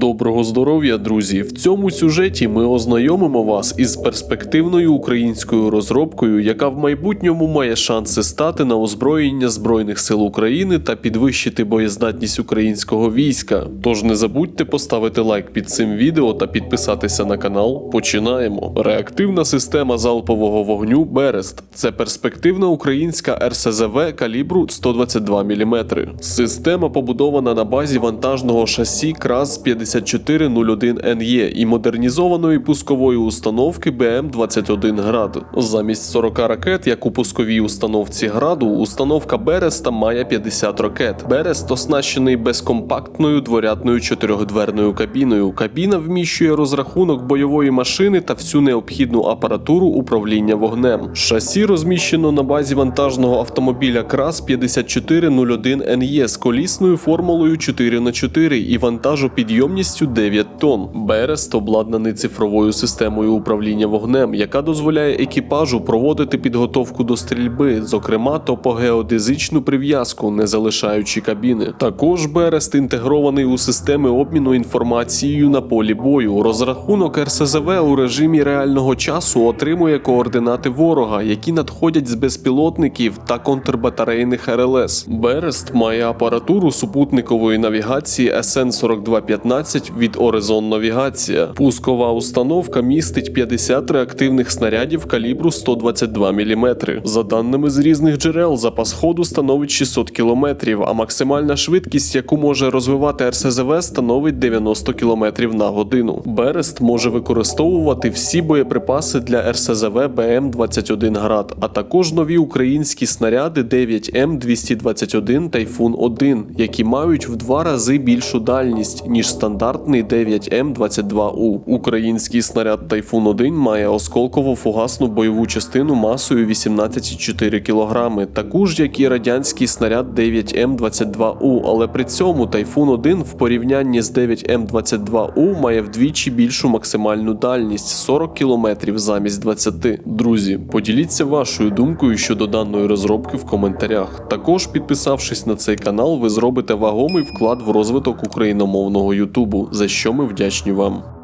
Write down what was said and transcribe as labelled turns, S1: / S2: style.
S1: Доброго здоров'я, друзі! В цьому сюжеті ми ознайомимо вас із перспективною українською розробкою, яка в майбутньому має шанси стати на озброєння Збройних сил України та підвищити боєздатність українського війська. Тож не забудьте поставити лайк під цим відео та підписатися на канал. Починаємо. Реактивна система залпового вогню Берест це перспективна українська РСЗВ калібру 122 мм. Система побудована на базі вантажного шасі краз 50 5401NE і модернізованої пускової установки БМ-21 град. Замість 40 ракет, як у пусковій установці граду, установка Береста має 50 ракет. Берест оснащений безкомпактною дворятною чотирьохдверною кабіною. Кабіна вміщує розрахунок бойової машини та всю необхідну апаратуру управління вогнем. Шасі розміщено на базі вантажного автомобіля КРАС 5401 NE з колісною формулою 4х4 і вантажопідйомні вантажопідйомністю 9 тонн. Берест обладнаний цифровою системою управління вогнем, яка дозволяє екіпажу проводити підготовку до стрільби, зокрема топогеодезичну прив'язку, не залишаючи кабіни. Також Берест інтегрований у системи обміну інформацією на полі бою. Розрахунок РСЗВ у режимі реального часу отримує координати ворога, які надходять з безпілотників та контрбатарейних РЛС. Берест має апаратуру супутникової навігації SN4215 від Horizon Навігація. Пускова установка містить 50 реактивних снарядів калібру 122 мм. За даними з різних джерел, запас ходу становить 600 км, а максимальна швидкість, яку може розвивати РСЗВ, становить 90 км на годину. Берест може використовувати всі боєприпаси для РСЗВ БМ-21 Град, а також нові українські снаряди 9М221 Тайфун 1, які мають в два рази більшу дальність ніж стандартний 9М22У. Український снаряд Тайфун 1 має осколково-фугасну бойову частину масою 18,4 кг, таку ж як і радянський снаряд 9М22У, але при цьому Тайфун 1 в порівнянні з 9М22У має вдвічі більшу максимальну дальність 40 км замість 20. Друзі, поділіться вашою думкою щодо даної розробки в коментарях. Також підписавшись на цей канал, ви зробите вагомий вклад в розвиток україномовного Ютубу, за що ми вдячні вам.